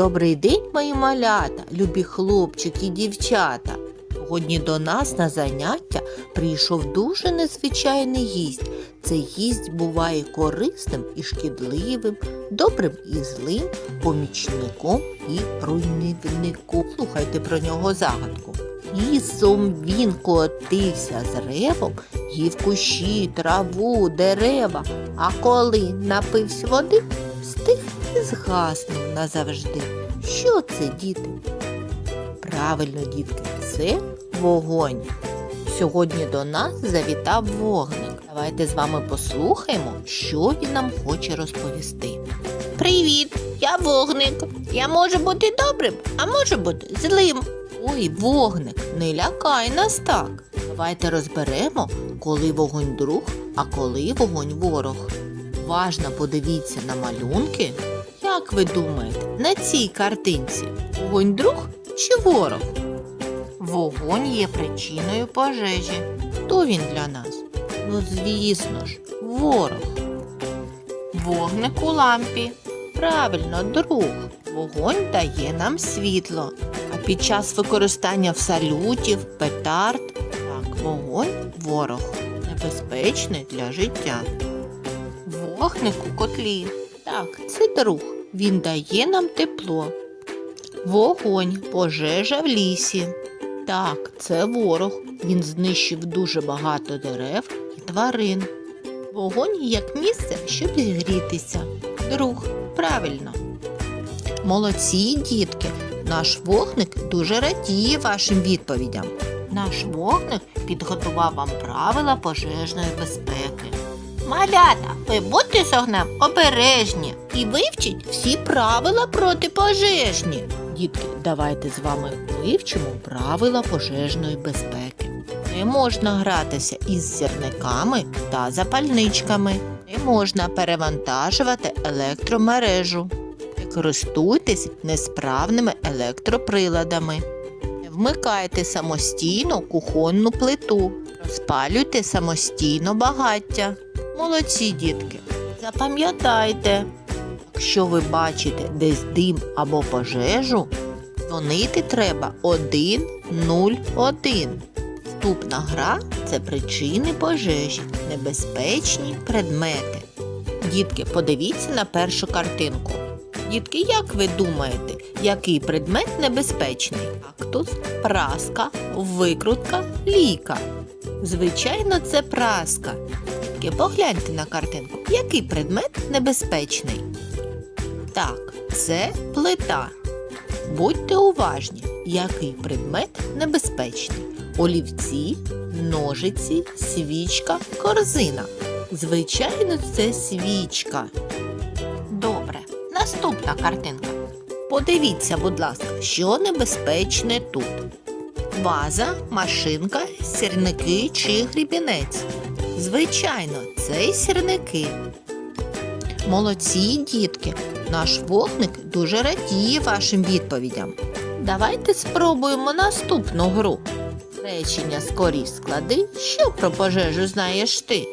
Добрий день, мої малята, любі хлопчики і дівчата. Сьогодні до нас на заняття прийшов дуже незвичайний гість. Цей гість буває корисним і шкідливим, добрим і злим, помічником і руйнівником. Слухайте про нього загадку. Лісом він котився з ревом, їв кущі, траву, дерева, а коли напився води, стих і згаснув назавжди. Що це, діти? Правильно, дітки, це вогонь. Сьогодні до нас завітав вогник. Давайте з вами послухаємо, що він нам хоче розповісти. Привіт, я вогник. Я можу бути добрим, а можу бути злим. Ой, вогник, не лякай нас так. Давайте розберемо, коли вогонь друг, а коли вогонь ворог. Уважно подивіться на малюнки. Як ви думаєте, на цій картинці вогонь друг чи ворог? Вогонь є причиною пожежі. Хто він для нас? Ну, звісно ж, ворог. Вогник у лампі. Правильно, друг. Вогонь дає нам світло. А під час використання в салютів, петард, так, вогонь ворог. Небезпечний для життя. Вогник у котлі. Так, це друг. Він дає нам тепло. Вогонь, пожежа в лісі. Так, це ворог. Він знищив дуже багато дерев і тварин. Вогонь як місце, щоб зігрітися. Друг, правильно. Молодці, дітки. Наш вогник дуже радіє вашим відповідям. Наш вогник підготував вам правила пожежної безпеки. Малята, ви будьте з огнем обережні і вивчіть всі правила протипожежні. Дітки, давайте з вами вивчимо правила пожежної безпеки. Не можна гратися із сірниками та запальничками. Не можна перевантажувати електромережу. Не користуйтесь несправними електроприладами. Не вмикайте самостійно кухонну плиту. Розпалюйте самостійно багаття. Молодці, дітки. Запам'ятайте, якщо ви бачите десь дим або пожежу, дзвонити треба 101. Вступна гра це причини пожежі, небезпечні предмети. Дітки, подивіться на першу картинку. Дітки, як ви думаєте, який предмет небезпечний? Кактус, праска, викрутка, ліка. Звичайно, це праска. Дітки, погляньте на картинку, який предмет небезпечний? Так, це плита. Будьте уважні, який предмет небезпечний. Олівці, ножиці, свічка, корзина. Звичайно, це свічка. Добре, наступна картинка. Подивіться, будь ласка, що небезпечне тут. Ваза, машинка, сірники чи грібінець. Звичайно, це сірники. Молодці, дітки, наш вогник дуже радіє вашим відповідям. Давайте спробуємо наступну гру. Речення скоріш склади, що про пожежу знаєш ти.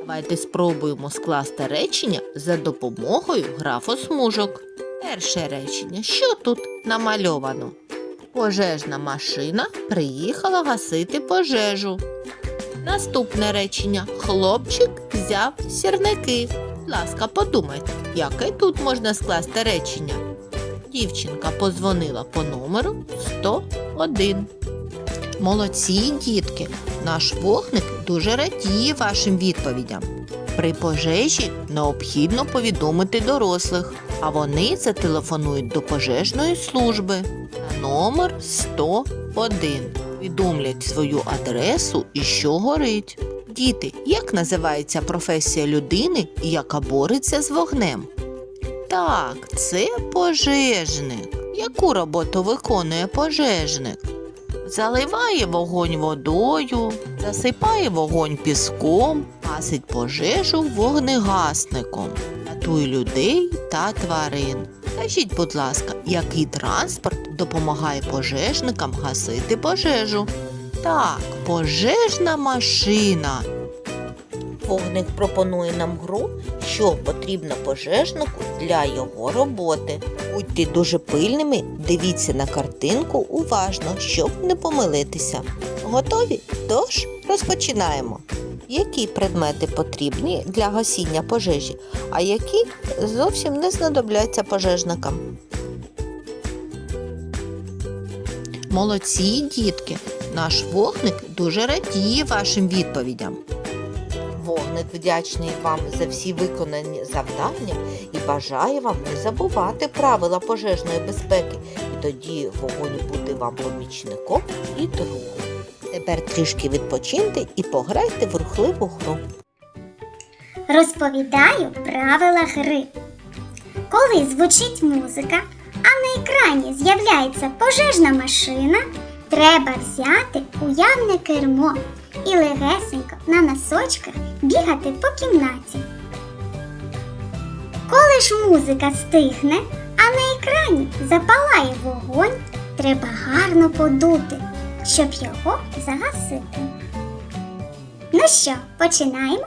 Давайте спробуємо скласти речення за допомогою графосмужок. Перше речення. Що тут намальовано? Пожежна машина приїхала гасити пожежу. Наступне речення. Хлопчик взяв сірники. Ласка, подумайте, яке тут можна скласти речення? Дівчинка позвонила по номеру 101. Молодці, дітки, наш вогник дуже радіє вашим відповідям. При пожежі необхідно повідомити дорослих, а вони зателефонують до пожежної служби номер 101. Повідомлять свою адресу і що горить. Діти, як називається професія людини, яка бореться з вогнем? Так, це пожежник. Яку роботу виконує пожежник? Заливає вогонь водою, засипає вогонь піском, гасить пожежу вогнегасником, рятує людей та тварин. Скажіть, будь ласка, який транспорт допомагає пожежникам гасити пожежу? Так, пожежна машина. вогник пропонує нам гру, що потрібно пожежнику для його роботи. Будьте дуже пильними, дивіться на картинку уважно, щоб не помилитися. Готові? Тож розпочинаємо. Які предмети потрібні для гасіння пожежі, а які зовсім не знадобляться пожежникам? Молодці, дітки! Наш вогник дуже радіє вашим відповідям. Вогник вдячний вам за всі виконані завдання і бажає вам не забувати правила пожежної безпеки. І тоді вогонь буде вам помічником і другом. Тепер трішки відпочиньте і пограйте в рухливу гру. Розповідаю правила гри. Коли звучить музика, а на екрані з'являється пожежна машина, треба взяти уявне кермо і легесенько на носочках бігати по кімнаті. Коли ж музика стихне, а на екрані запалає вогонь, треба гарно подути, щоб його загасити. Ну що, починаємо?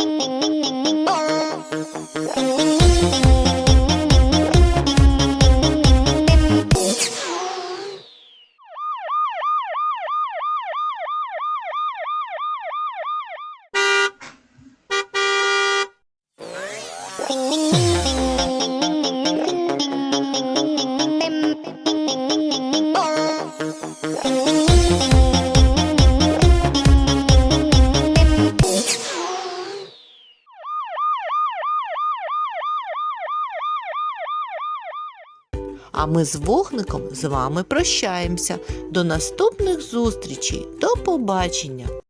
А ми з вогником з вами прощаємося. До наступних зустрічей. До побачення!